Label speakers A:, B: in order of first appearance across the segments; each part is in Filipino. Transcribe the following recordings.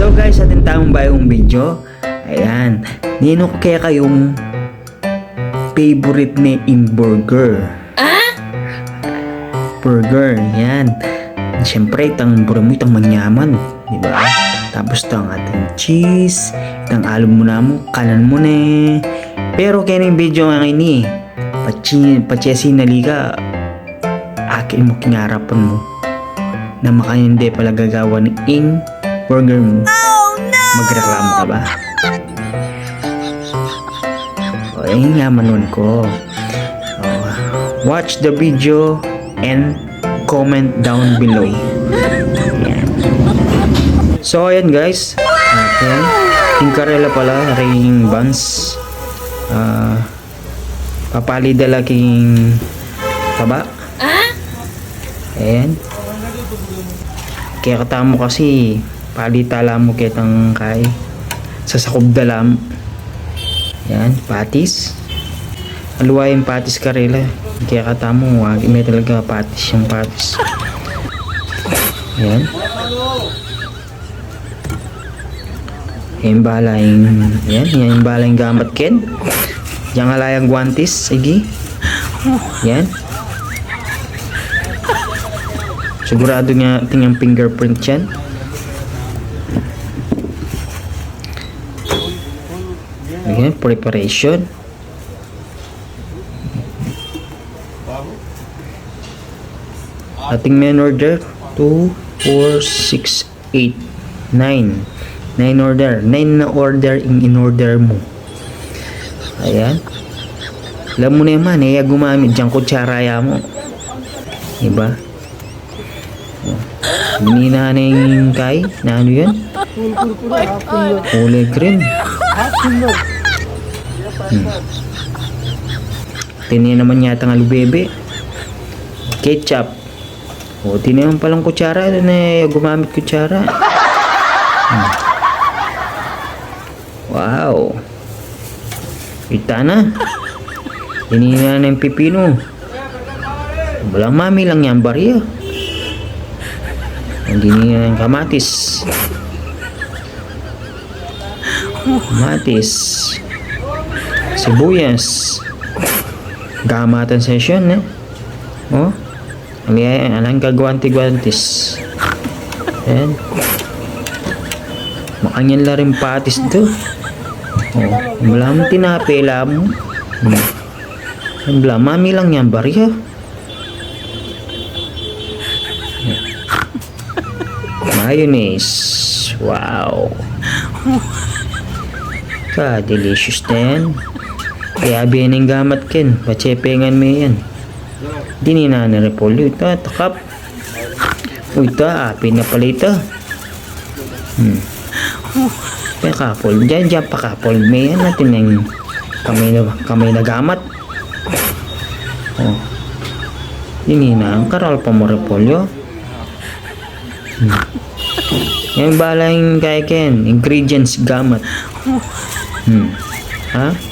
A: So guys, sa ating tamang bayong video, ayan, nino ko kaya kayong favorite ni in burger. Burger, yan. Siyempre, itang buramo, itang manyaman, di ba? Tapos ito ang ating cheese, itang alum mo na mo, kanan mo na eh. Pero kaya yung video nga ini, pachi, pachesi na liga, akin mo kinarapan mo na makahindi pala gagawa ni in burger mo. Magreklamo ka ba? O, yun nga manon ko. O, watch the video and comment down below. Yan. So, ayan guys. Okay. King pala, ring buns. Ah, papali dala king taba. Ayan. Kaya katamo kasi palitala mo kitang kay sa sakob dalam. Yan, patis. Aluwa yung patis karela. Kaya katamo, wag may talaga patis yung patis. Yan. Yan yung, yan, yan yung bala yung gamat ken. Diyan alayang guantis, sige. Yan. Sigurado nga tingnan fingerprint yan. Again, preparation. Ating main order 2, 4, 6, 8, 9 9 order. 9 na order in in order mo. Ayan. Alam mo na yaman eh gumamit dyan kutsara ya mo. Diba? Binina na yung kay na ano yan kulay green hmm. Tiniyan naman yata ng alubebe ketchup. O tiniyan palang kutsara. Na eh, gumamit kutsara. Hmm. wow. Kita na. Tinina na yung pipino. Walang mami lang yan barya. Hindi niya ng kamatis. Kamatis sibuyas gamatan session eh oh Ayan, alang kagwanti-gwantis. Ayan. Makanyan la rin patis to. Oh, wala mo tinapela mo. Hmm. Wala, mami lang yan, barya. Mayonnaise. Wow. Ka, delicious na yan. Gamat ken. Pachepengan mo yan. Di ni na repolyo. Ito, takap. Uy, ito, api na pala ito. Hmm. Kaya kapol. Diyan, diyan pa kapol. May yan natin yung kamay na, kamay na gamat. Oh. Dini na ang karal pa mo repolyo. Hmm. Yan bala yung kaya. Ingredients gamat. Hmm. Ha?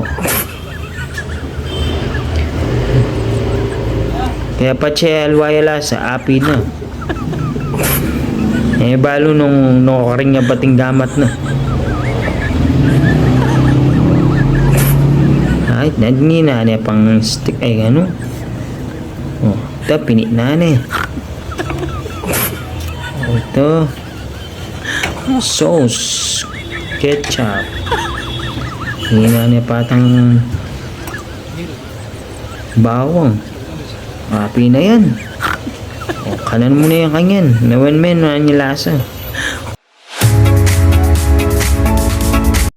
A: Kaya pa siya alwayala sa api na. Eh, balo nung nakaring niya bating gamat na. Ay, nadni na niya pang stick ay ano. Oh, ito pinit na niya. Oh, ito. Sauce. Ketchup. Hindi na niya patang bawang. Api na yan. O, kanan mo na yung kanyan. Nawan men, wala niya lasa.